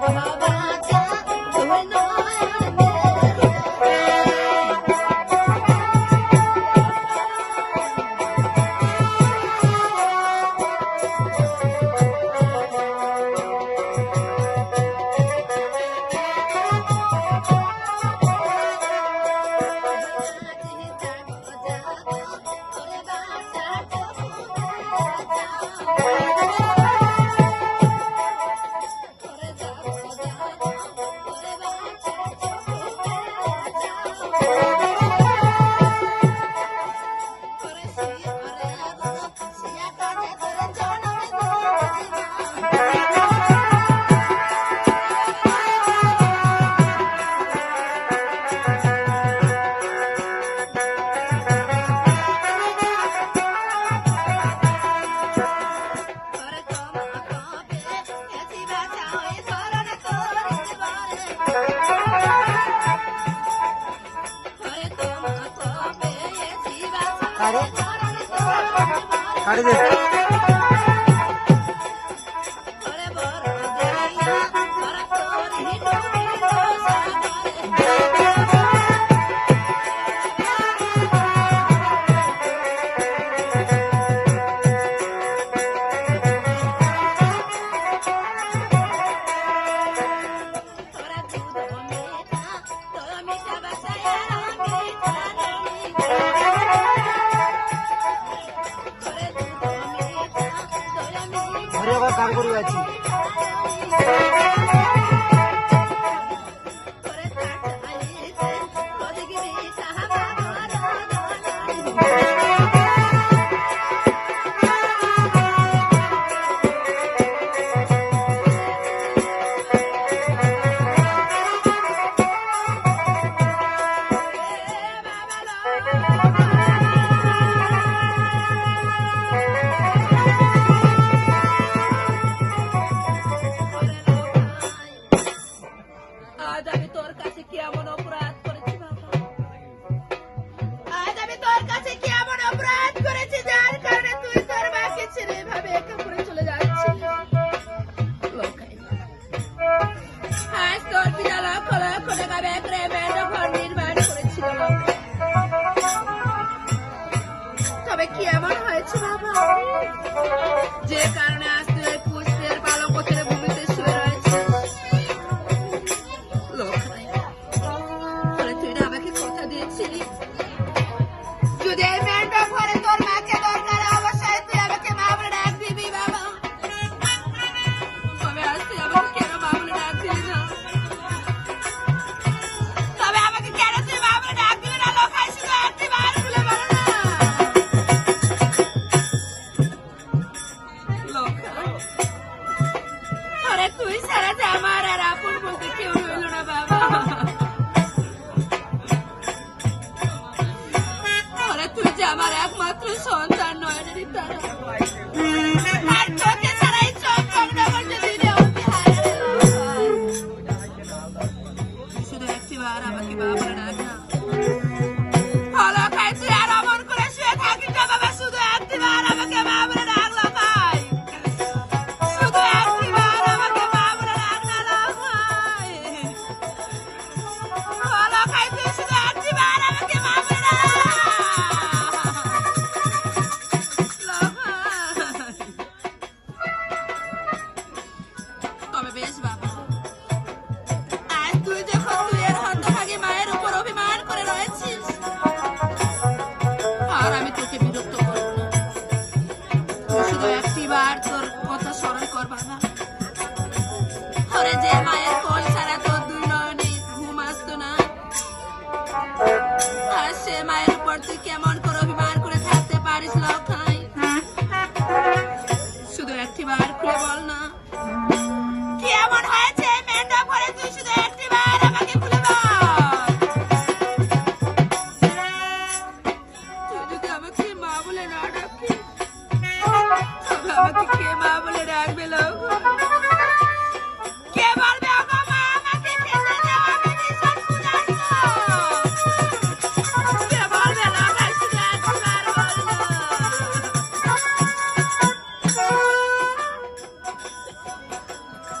Bye. কারে কারে দে ঘরে আবার কাম করে আছি। আজ আমি তোর কাছে কি এমন অপরাধ করেছি, বাবা? আজ আমি তোর কাছে কি এমন অপরাধ করেছি, যার কারণে তুই তোর মাকে ছেড়ে এভাবে একা পড়ে চলে যাচ্ছিস? করেছিল তবে কি এমন হয়েছে যে কারণে তুই ছাড়া যে আমার আর আপন বলতে কেউ রইল না, বাবা। তুই যে আমার একমাত্র সন্তান নয়নেরই তারা আর তোকে ছাড়া এই চোখ বন্ধ করতে দিলে শুধু একটিবার আমাকে বাবা ডাক। তারপর তুই কেমন করে অভিমান করে থাকতে পারিস লক্ষাই শুধু একটি বার খুলে বল না। কেমন হয়েছে? মেয়েটা করে তুই শুধু একটি বার আমাকে খুলে তুই যদি আমাকে মা বলে না ডাকি